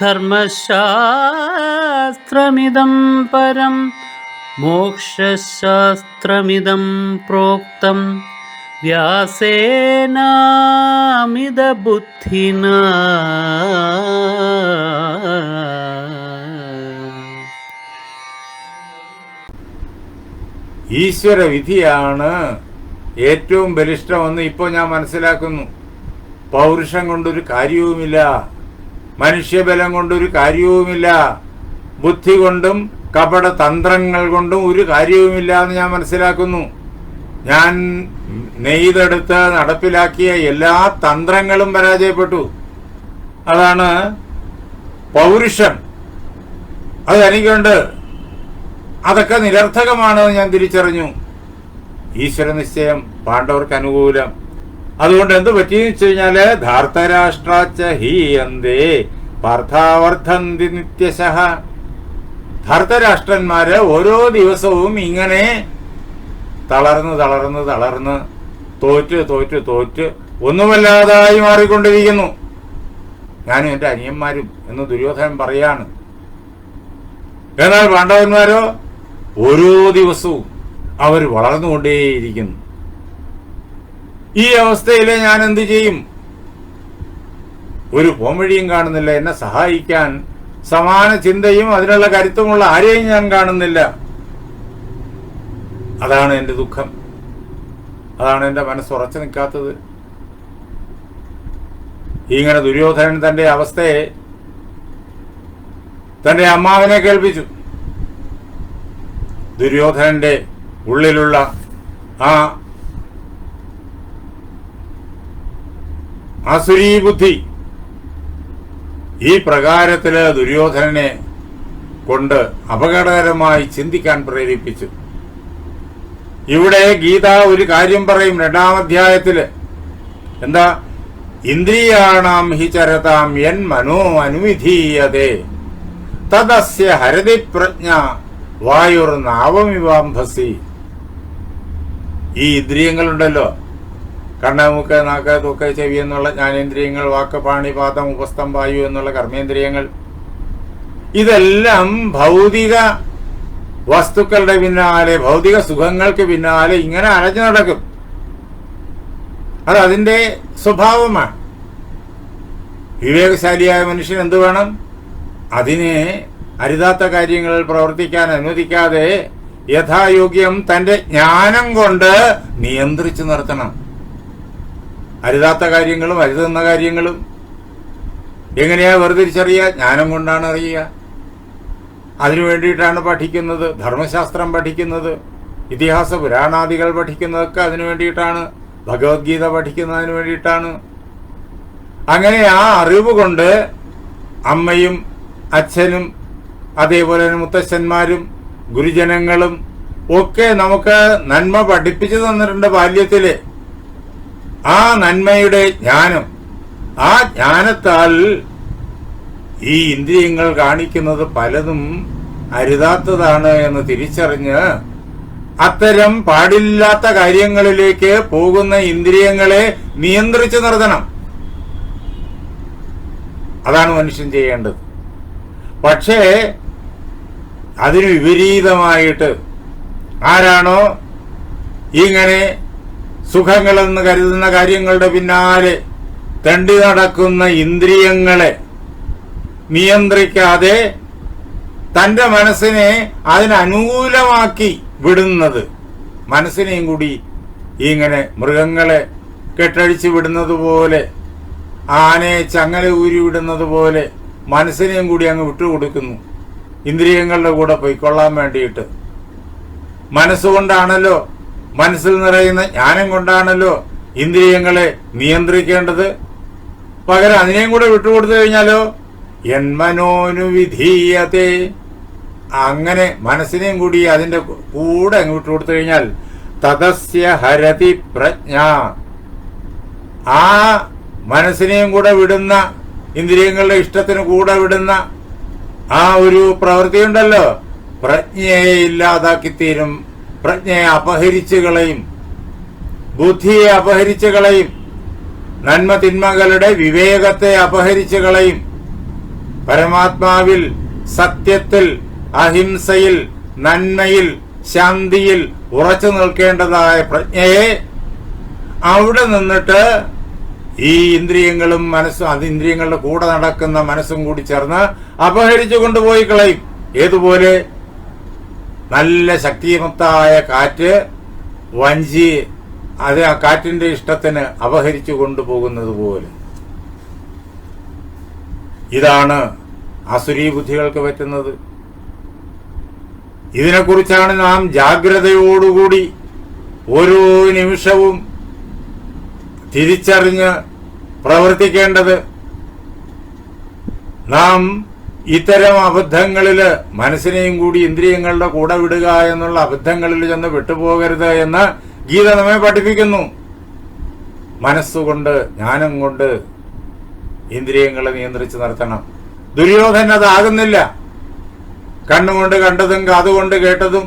ധർമ്മശാസ്ത്രമിദം പരം മോക്ഷശാസ്ത്രമിതം പ്രോക്തം. വ്യാസേനാമിതബുദ്ധിന. ഈശ്വര വിധിയാണ് ഏറ്റവും ബലിഷ്ടമെന്ന് ഇപ്പോൾ ഞാൻ മനസ്സിലാക്കുന്നു. പൗരുഷം കൊണ്ടൊരു കാര്യവുമില്ല. മനുഷ്യബലം കൊണ്ടൊരു കാര്യവുമില്ല. ബുദ്ധി കൊണ്ടും കപട തന്ത്രങ്ങൾ കൊണ്ടും ഒരു കാര്യവുമില്ല എന്ന് ഞാൻ മനസ്സിലാക്കുന്നു. ഞാൻ നെയ്തെടുത്ത് നടപ്പിലാക്കിയ എല്ലാ തന്ത്രങ്ങളും പരാജയപ്പെട്ടു. അതാണ് പൗരുഷം. അത് എനിക്കുണ്ട്. അതൊക്കെ നിരർത്ഥകമാണെന്ന് ഞാൻ തിരിച്ചറിഞ്ഞു. ഈശ്വര നിശ്ചയം പാണ്ഡവർക്ക് അനുകൂലം. അതുകൊണ്ട് എന്ത് പറ്റിയെന്ന് വെച്ച് കഴിഞ്ഞാൽ ധാർത്തരാഷ്ട്രാച്ച ഹി അന്തേ പാർത്ഥാവർദ്ധന്തി ധാർത്തരാഷ്ട്രന്മാര് ഓരോ ദിവസവും ഇങ്ങനെ തളർന്ന് തളർന്ന് തളർന്ന് തോറ്റ് തോറ്റ് തോറ്റ് ഒന്നുമല്ലാതായി മാറിക്കൊണ്ടിരിക്കുന്നു. ഞാനും എന്റെ അനിയന്മാരും എന്ന് ദുര്യോധനൻ പറയാണ്. എന്നാൽ പാണ്ഡവന്മാരോ ഓരോ ദിവസവും അവർ വളർന്നുകൊണ്ടേയിരിക്കുന്നു. ഈ അവസ്ഥയിൽ ഞാൻ എന്ത് ചെയ്യും? ഒരു പോംവഴിയും കാണുന്നില്ല. എന്നെ സഹായിക്കാൻ സമാന ചിന്തയും അതിനുള്ള കരുത്തുമുള്ള ആരെയും ഞാൻ കാണുന്നില്ല. അതാണ് എന്റെ ദുഃഖം. അതാണ് എന്റെ മനസ്സ് ഉറച്ചു നിൽക്കാത്തത്. ഇങ്ങനെ ദുര്യോധനൻ തന്റെ അവസ്ഥയെ തന്റെ അമ്മാവിനെ കേൾപ്പിച്ചു. ദുര്യോധനന്റെ ഉള്ളിലുള്ള ആ അസുരീ ബുദ്ധി ഈ പ്രകാരത്തിൽ ദുര്യോധനനെ കൊണ്ട് അപകടകരമായി ചിന്തിക്കാൻ പ്രേരിപ്പിച്ചു. ഇവിടെ ഗീത ഒരു കാര്യം പറയും രണ്ടാം അധ്യായത്തിൽ. എന്താ? ഇന്ദ്രിയാണാം ഹി ചരതാം എൻ മനോ അനുവിധീയതേ. തദസ്യ ഹരതി പ്രജ്ഞ വായുർ നാവമിവാംഭസി ഈ ഇന്ദ്രിയങ്ങളുണ്ടല്ലോ. കണ്ണ് നാക്ക് തൂക്ക് ചെവി എന്നുള്ള ജ്ഞാനേന്ദ്രിയങ്ങൾ വാക്ക് പാണി പാദം ഉപസ്ഥം വായു എന്നുള്ള കർമ്മേന്ദ്രിയങ്ങൾ. ഇതെല്ലാം ഭൗതിക വസ്തുക്കളുടെ പിന്നാലെ ഭൗതിക സുഖങ്ങൾക്ക് പിന്നാലെ ഇങ്ങനെ അലഞ്ഞു നടക്കും. അത് അതിന്റെ സ്വഭാവമാണ്. വിവേകശാലിയായ മനുഷ്യൻ എന്തു വേണം? അതിനെ അരുതാത്ത കാര്യങ്ങളിൽ പ്രവർത്തിക്കാൻ അനുവദിക്കാതെ യഥായോഗ്യം തന്റെ ജ്ഞാനം കൊണ്ട് നിയന്ത്രിച്ചു നിർത്തണം. അരുതാത്ത കാര്യങ്ങളും അരുതുന്ന കാര്യങ്ങളും. എങ്ങനെയാ വേർതിരിച്ചറിയുക? ജ്ഞാനം കൊണ്ടാണ് അറിയുക. അതിനു വേണ്ടിയിട്ടാണ് പഠിക്കുന്നത്. ധർമ്മശാസ്ത്രം പഠിക്കുന്നത്. ഇതിഹാസ പുരാണാദികൾ പഠിക്കുന്നതൊക്കെ അതിനു വേണ്ടിയിട്ടാണ്. ഭഗവത്ഗീത പഠിക്കുന്നതിന് വേണ്ടിയിട്ടാണ്. അങ്ങനെ ആ അറിവ് കൊണ്ട് അമ്മയും അച്ഛനും അതേപോലെ തന്നെ മുത്തശ്ശന്മാരും ഗുരുജനങ്ങളും ഒക്കെ നമുക്ക് നന്മ പഠിപ്പിച്ചു തന്നിട്ടുണ്ട് ബാല്യത്തിൽ. ആ നന്മയുടെ ജ്ഞാനം ആ ജ്ഞാനത്താൽ ഈ ഇന്ദ്രിയങ്ങൾ കാണിക്കുന്നത് പലതും അരുതാത്തതാണ് എന്ന് തിരിച്ചറിഞ്ഞ് അത്തരം പാടില്ലാത്ത കാര്യങ്ങളിലേക്ക് പോകുന്ന ഇന്ദ്രിയങ്ങളെ നിയന്ത്രിച്ചു നിർത്തണം. അതാണ് മനുഷ്യൻ ചെയ്യേണ്ടത്. പക്ഷേ അതിന് വിപരീതമായിട്ട് ആരാണോ ഇങ്ങനെ സുഖങ്ങളെന്ന് കരുതുന്ന കാര്യങ്ങളുടെ പിന്നാലെ തണ്ടി നടക്കുന്ന ഇന്ദ്രിയങ്ങളെ നിയന്ത്രിക്കാതെ തന്റെ മനസ്സിനെ അതിനനുകൂലമാക്കി വിടുന്നത്. മനസ്സിനെയും കൂടി ഇങ്ങനെ മൃഗങ്ങളെ കെട്ടഴിച്ച് വിടുന്നത് പോലെ ആനയെ ചങ്ങല ഊരി വിടുന്നത് പോലെ മനസ്സിനെയും കൂടി അങ്ങ് വിട്ടുകൊടുക്കുന്നു. ഇന്ദ്രിയങ്ങളുടെ കൂടെ പൊയ്ക്കൊള്ളാൻ വേണ്ടിയിട്ട്. മനസ്സുകൊണ്ടാണല്ലോ മനസ്സിൽ നിറയുന്ന ജ്ഞാനം കൊണ്ടാണല്ലോ ഇന്ദ്രിയങ്ങളെ നിയന്ത്രിക്കേണ്ടത്. പകരം അതിനെയും കൂടെ വിട്ടുകൊടുത്തു കഴിഞ്ഞാലോ? എന്മനോനുവിധീയത്തെ അങ്ങനെ മനസ്സിനെയും കൂടി അതിന്റെ കൂടെ അങ്ങ് വിട്ടുകൊടുത്തു കഴിഞ്ഞാൽ തദസ്യ ഹരതി പ്രജ്ഞ. ആ മനസ്സിനെയും കൂടെ വിടുന്ന ഇന്ദ്രിയങ്ങളുടെ ഇഷ്ടത്തിന് കൂടെ വിടുന്ന ആ ഒരു പ്രവൃത്തിയുണ്ടല്ലോ. പ്രജ്ഞയെ ഇല്ലാതാക്കി തീരും പ്രജ്ഞയെ അപഹരിച്ചു കളയും. ബുദ്ധിയെ അപഹരിച്ചു കളയും. നന്മ തിന്മകളുടെ വിവേകത്തെ അപഹരിച്ചു കളയും. പരമാത്മാവിൽ സത്യത്തിൽ അഹിംസയിൽ നന്മയിൽ ശാന്തിയിൽ ഉറച്ചു നിൽക്കേണ്ടതായ പ്രജ്ഞയെ അവിടെ നിന്നിട്ട് ഈ ഇന്ദ്രിയങ്ങളും മനസ്സും അത് ഇന്ദ്രിയങ്ങളുടെ കൂടെ നടക്കുന്ന മനസ്സും കൂടി ചേർന്ന് അപഹരിച്ചു കൊണ്ടുപോയി കളയും. ഏതുപോലെ? നല്ല ശക്തിമത്തായ കാറ്റ് വഞ്ചി അത് ആ കാറ്റിന്റെ ഇഷ്ടത്തിന് അപഹരിച്ചു കൊണ്ടുപോകുന്നത് പോലെ. ഇതാണ് അസുരീ ബുദ്ധികൾക്ക് പറ്റുന്നത്. ഇതിനെക്കുറിച്ചാണ് നാം ജാഗ്രതയോടുകൂടി ഓരോ നിമിഷവും തിരിച്ചറിഞ്ഞ് പ്രവർത്തിക്കേണ്ടത്. നാം ഇത്തരം അബദ്ധങ്ങളിൽ മനസ്സിനെയും കൂടി ഇന്ദ്രിയങ്ങളുടെ കൂടെ വിടുക എന്നുള്ള അബദ്ധങ്ങളിൽ ചെന്ന് വിട്ടുപോകരുത് എന്ന് ഗീത നമ്മെ പഠിപ്പിക്കുന്നു. മനസ്സുകൊണ്ട് ജ്ഞാനം കൊണ്ട് ഇന്ദ്രിയങ്ങളെ നിയന്ത്രിച്ച് നിർത്തണം. ദുര്യോധന അതാകുന്നില്ല. കണ്ണുകൊണ്ട് കണ്ടതും കാതുകൊണ്ട് കേട്ടതും.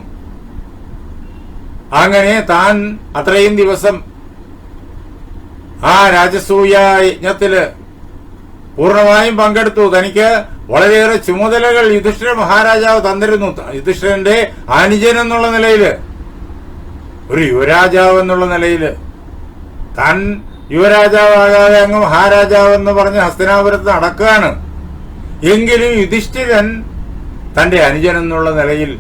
അങ്ങനെ താൻ അത്രയും ദിവസം ആ രാജസൂയ യജ്ഞത്തിൽ പൂർണമായും പങ്കെടുത്തു. തനിക്ക് വളരെയേറെ ചുമതലകൾ യുധിഷ്ഠിര മഹാരാജാവ് തന്നിരുന്നു. യുധിഷ്ഠിരന്റെ അനുജൻ എന്നുള്ള നിലയിൽ ഒരു യുവരാജാവ് എന്നുള്ള നിലയിൽ താൻ യുവരാജാവാകാതെ അങ്ങ് മഹാരാജാവ് എന്ന് പറഞ്ഞ് ഹസ്തനാപുരത്ത് നടക്കുകയാണ്. എങ്കിലും യുധിഷ്ഠിരൻ തന്റെ അനുജൻ എന്നുള്ള നിലയിൽ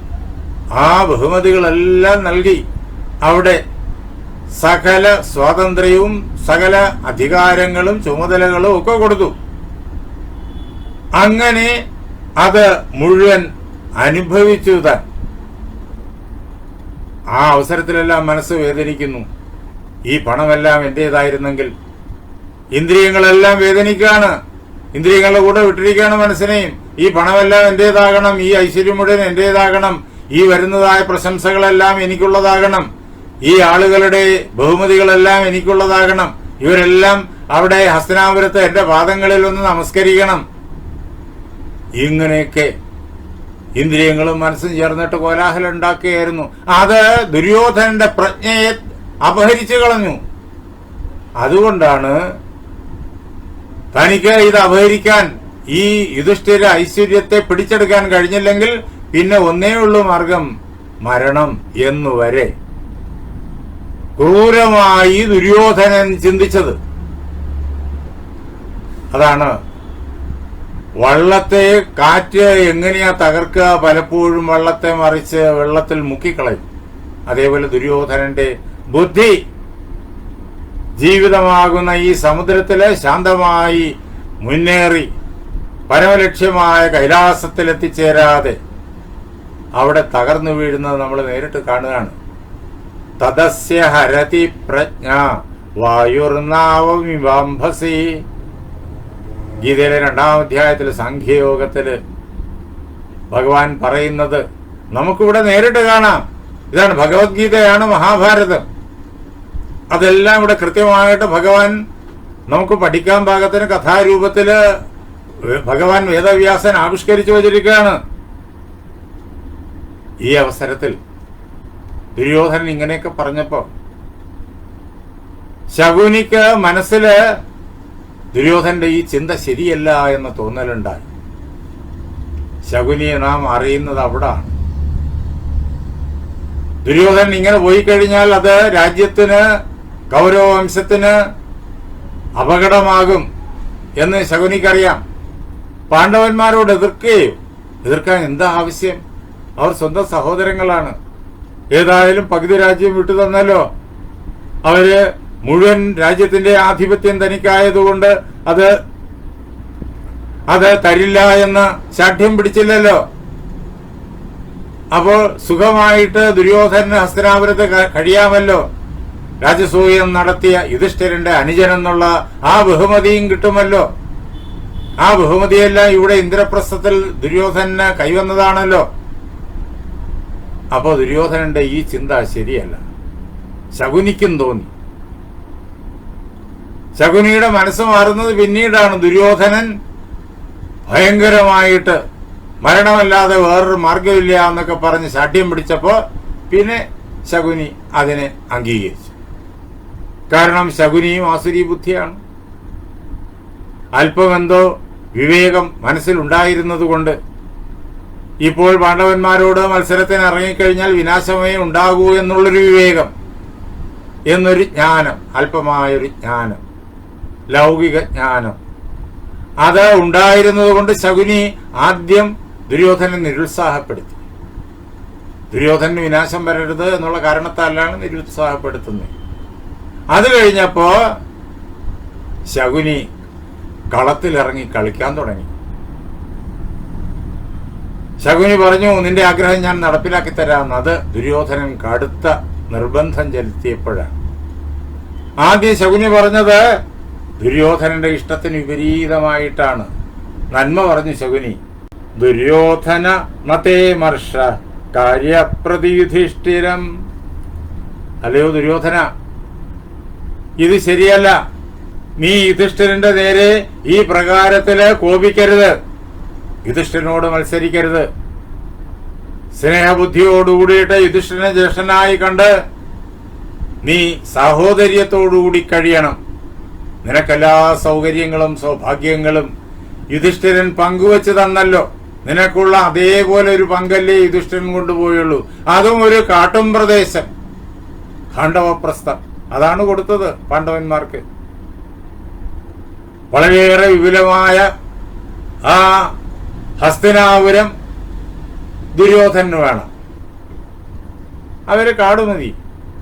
ആ ബഹുമതികളെല്ലാം നൽകി. അവിടെ സകല സ്വാതന്ത്ര്യവും സകല അധികാരങ്ങളും ചുമതലകളും ഒക്കെ കൊടുത്തു. അങ്ങനെ അത് മുഴുവൻ അനുഭവിച്ചു താൻ. ആ അവസരത്തിലെല്ലാം മനസ്സ് വേദനിക്കുന്നു. ഈ പണമെല്ലാം എന്റേതായിരുന്നെങ്കിൽ ഇന്ദ്രിയങ്ങളെല്ലാം വേദനിക്കുകയാണ്. ഇന്ദ്രിയങ്ങളുടെ കൂടെ വിട്ടിരിക്കുകയാണ് മനസ്സിനെയും. ഈ പണമെല്ലാം എന്റേതാകണം ഈ ഐശ്വര്യം മുഴുവൻ എന്റേതാകണം ഈ വരുന്നതായ പ്രശംസകളെല്ലാം എനിക്കുള്ളതാകണം ഈ ആളുകളുടെ ബഹുമതികളെല്ലാം എനിക്കുള്ളതാകണം ഇവരെല്ലാം അവിടെ ഹസ്തനാപുരത്ത് എന്റെ പാദങ്ങളിൽ ഒന്ന് നമസ്കരിക്കണം. ഇങ്ങനെയൊക്കെ ഇന്ദ്രിയങ്ങളും മനസ്സും ചേർന്നിട്ട് കോലാഹലം ഉണ്ടാക്കുകയായിരുന്നു അത് ദുര്യോധനന്റെ പ്രജ്ഞയെ അപഹരിച്ചു കളഞ്ഞു. അതുകൊണ്ടാണ് തനിക്ക് ഇത് അപഹരിക്കാൻ ഈ യുധിഷ്ഠിര ഐശ്വര്യത്തെ പിടിച്ചെടുക്കാൻ കഴിഞ്ഞില്ലെങ്കിൽ പിന്നെ ഒന്നേ ഉള്ളൂ മാർഗം മരണം എന്നുവരെ. ക്രൂരമായി ദുര്യോധനൻ ചിന്തിച്ചത്. അതാണ് വള്ളത്തെ കാറ്റ് എങ്ങനെയാ തകർക്കുക പലപ്പോഴും വള്ളത്തെ മറിച്ച് വെള്ളത്തിൽ മുക്കിക്കളയും. അതേപോലെ ദുര്യോധനന്റെ ബുദ്ധി. ജീവിതമാകുന്ന ഈ സമുദ്രത്തിൽ ശാന്തമായി മുന്നേറി പരമലക്ഷ്യമായ കൈലാസത്തിൽ എത്തിച്ചേരാതെ അവിടെ തകർന്നു വീഴുന്നത് നമ്മൾ നേരിട്ട് കാണുകയാണ്. തദസ്യ ഹരതി പ്രജ്ഞ വായുർനാവമിവാംഭസി. ഗീതയിലെ രണ്ടാം അധ്യായത്തിൽ സാഖ്യയോഗത്തിൽ ഭഗവാൻ പറയുന്നത് നമുക്കിവിടെ നേരിട്ട് കാണാം. ഇതാണ് ഭഗവത്ഗീതയാണ് മഹാഭാരതം. അതെല്ലാം ഇവിടെ കൃത്യമായിട്ട് ഭഗവാൻ നമുക്ക് പഠിക്കാൻ പാകത്തിന് കഥാരൂപത്തിൽ ഭഗവാൻ വേദവ്യാസൻ ആവിഷ്കരിച്ചു വച്ചിരിക്കുകയാണ്. ഈ അവസരത്തിൽ ദുര്യോധനൻ ഇങ്ങനെയൊക്കെ പറഞ്ഞപ്പോ ശകുനിക്ക് മനസ്സിൽ ദുര്യോധന്റെ ഈ ചിന്ത ശരിയല്ല എന്ന് തോന്നലുണ്ടായി. ശകുനിയെ നാം അറിയുന്നത് അവിടാണ്. ദുര്യോധൻ ഇങ്ങനെ പോയി കഴിഞ്ഞാൽ അത് രാജ്യത്തിന് കൗരവവംശത്തിന് അപകടമാകും എന്ന് ശകുനിക്കറിയാം. പാണ്ഡവന്മാരോട് എതിർക്കുകയോ എതിർക്കാൻ എന്താ ആവശ്യം? അവർ സ്വന്തം സഹോദരങ്ങളാണ്. ഏതായാലും പകുതി രാജ്യം വിട്ടു തന്നല്ലോ അവർ മുഴുവൻ രാജ്യത്തിന്റെ ആധിപത്യം തനിക്കായതുകൊണ്ട് അത് അത് തരില്ല എന്ന് ശാഠ്യം പിടിച്ചില്ലല്ലോ. അപ്പോൾ സുഖമായിട്ട് ദുര്യോധന ഹസ്തനാപുരത്ത് കഴിയാമല്ലോ. രാജസൂയം നടത്തിയ യുധിഷ്ഠിരന്റെ അനുജൻ എന്നുള്ള ആ ബഹുമതിയും കിട്ടുമല്ലോ. ആ ബഹുമതിയെല്ലാം ഇവിടെ ഇന്ദ്രപ്രസ്ഥത്തിൽ ദുര്യോധനന് കൈവന്നതാണല്ലോ. അപ്പോ ദുര്യോധനന്റെ ഈ ചിന്ത ശരിയല്ല. ശകുനിക്കും തോന്നി. ശകുനിയുടെ മനസ്സ് മാറുന്നത് പിന്നീടാണ്. ദുര്യോധനൻ ഭയങ്കരമായിട്ട് മരണമല്ലാതെ വേറൊരു മാർഗമില്ല എന്നൊക്കെ പറഞ്ഞ് ശാഠ്യം പിടിച്ചപ്പോൾ പിന്നെ ശകുനി അതിനെ അംഗീകരിച്ചു. കാരണം ശകുനിയും ആസുരി ബുദ്ധിയാണ്. അല്പമെന്തോ വിവേകം മനസ്സിലുണ്ടായിരുന്നതുകൊണ്ട് ഇപ്പോൾ പാണ്ഡവന്മാരോട് മത്സരത്തിന് ഇറങ്ങിക്കഴിഞ്ഞാൽ വിനാശമേ ഉണ്ടാകൂ എന്നുള്ളൊരു വിവേകം എന്നൊരു ജ്ഞാനം അല്പമായൊരു ജ്ഞാനം ലൗകിക ജ്ഞാനം. അത് ഉണ്ടായിരുന്നതുകൊണ്ട് ശകുനി ആദ്യം ദുര്യോധനെ നിരുത്സാഹപ്പെടുത്തി. ദുര്യോധന വിനാശം വരരുത് എന്നുള്ള കാരണത്താലാണ് നിരുത്സാഹപ്പെടുത്തുന്നത്. അത് കഴിഞ്ഞപ്പോ ശകുനി കളത്തിലിറങ്ങി കളിക്കാൻ തുടങ്ങി. ശകുനി പറഞ്ഞു നിന്റെ ആഗ്രഹം ഞാൻ നടപ്പിലാക്കി തരാം അത് ദുര്യോധനൻ കടുത്ത നിർബന്ധം ചെലുത്തിയപ്പോഴാണ്. ആദ്യം ശകുനി പറഞ്ഞത് ദുര്യോധനന്റെ ഇഷ്ടത്തിന് വിപരീതമായിട്ടാണ്. നന്മ പറഞ്ഞു ശകുനി ദുര്യോധന മതേ മർഷ കാര്യപ്രതിയുധിഷ്ഠിരം. അല്ലയോ ദുര്യോധന ഇത് ശരിയല്ല. നീ യുധിഷ്ഠിരന്റെ നേരെ ഈ പ്രകാരത്തിൽ കോപിക്കരുത്. യുധിഷ്ഠിരനോട് മത്സരിക്കരുത്. സ്നേഹബുദ്ധിയോടുകൂടിയിട്ട് യുധിഷ്ഠിരനെ ജ്യേഷ്ഠനായി കണ്ട് നീ സാഹോദര്യത്തോടുകൂടി കഴിയണം. നിനക്കെല്ലാ സൗകര്യങ്ങളും സൗഭാഗ്യങ്ങളും യുധിഷ്ഠിരൻ പങ്കുവച്ച് തന്നല്ലോ. നിനക്കുള്ള അതേപോലെ ഒരു പങ്കല്ലേ യുധിഷ്ഠിരൻ കൊണ്ടുപോയുള്ളൂ. അതും ഒരു കാട്ടും പ്രദേശം. ഖാണ്ഡവപ്രസ്ഥം അതാണ് കൊടുത്തത് പാണ്ഡവന്മാർക്ക്. വളരെയേറെ വിപുലമായ ആ ഹസ്തനാപുരം ദുര്യോധനന് വേണം. അവർ കാടുമതി.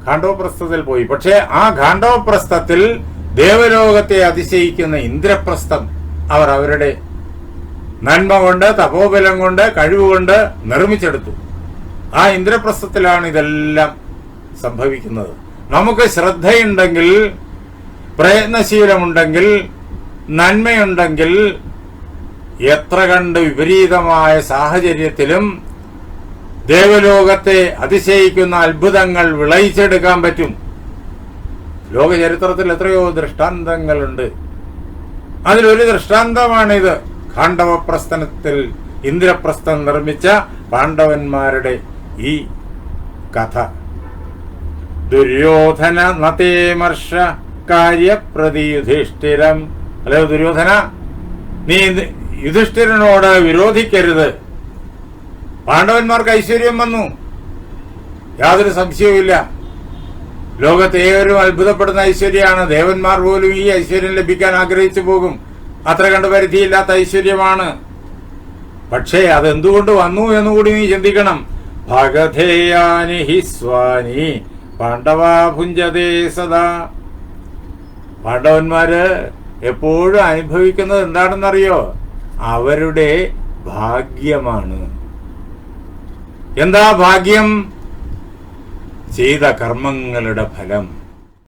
ഖാണ്ഡവപ്രസ്ഥത്തിൽ പോയി. പക്ഷേ ആ ഖാണ്ഡവപ്രസ്ഥത്തിൽ ദേവലോകത്തെ അതിശയിക്കുന്ന ഇന്ദ്രപ്രസ്ഥം അവർ അവരുടെ നന്മ കൊണ്ട് തപോബലം കൊണ്ട് കഴിവുകൊണ്ട് നിർമ്മിച്ചെടുത്തു. ആ ഇന്ദ്രപ്രസ്ഥത്തിലാണ് ഇതെല്ലാം സംഭവിക്കുന്നത്. നമുക്ക് ശ്രദ്ധയുണ്ടെങ്കിൽ പ്രയത്നശീലമുണ്ടെങ്കിൽ നന്മയുണ്ടെങ്കിൽ എത്ര കണ്ട് വിപരീതമായ സാഹചര്യത്തിലും ദേവലോകത്തെ അതിശയിക്കുന്ന അത്ഭുതങ്ങൾ വിളയിച്ചെടുക്കാൻ പറ്റും. ലോക ചരിത്രത്തിൽ എത്രയോ ദൃഷ്ടാന്തങ്ങളുണ്ട്. അതിലൊരു ദൃഷ്ടാന്തമാണിത്. ഖാണ്ഡവപ്രസ്ഥനത്തിൽ ഇന്ദ്രപ്രസ്ഥം നിർമ്മിച്ച പാണ്ഡവന്മാരുടെ ഈ കഥ. ദുര്യോധന നതേമർഷ യുധിഷ്ഠിരം അല്ലെ ദുര്യോധന? നീ യുധിഷ്ഠിരനോട് വിരോധിക്കരുത്. പാണ്ഡവന്മാർക്ക് ഐശ്വര്യം വന്നു. യാതൊരു സംശയവുമില്ല. ലോകത്തെ ഏവരും അത്ഭുതപ്പെടുന്ന ഐശ്വര്യമാണ്? ദേവന്മാർ പോലും ഈ ഐശ്വര്യം ലഭിക്കാൻ ആഗ്രഹിച്ചു പോകും. അത്ര കണ്ട് പരിധിയില്ലാത്ത ഐശ്വര്യമാണ്. പക്ഷേ അതെന്തുകൊണ്ട് വന്നു എന്നുകൂടി നീ ചിന്തിക്കണം. ഭഗധേയാനി ഹി സ്വാനി പാണ്ഡവാ ഭുഞ്ചതേ സദാ. പാണ്ഡവന്മാര് എപ്പോഴും അനുഭവിക്കുന്നത് എന്താണെന്നറിയോ? അവരുടെ ഭാഗ്യമാണ്. എന്താ ഭാഗ്യം? ചെയ്ത കർമ്മങ്ങളുടെ ഫലം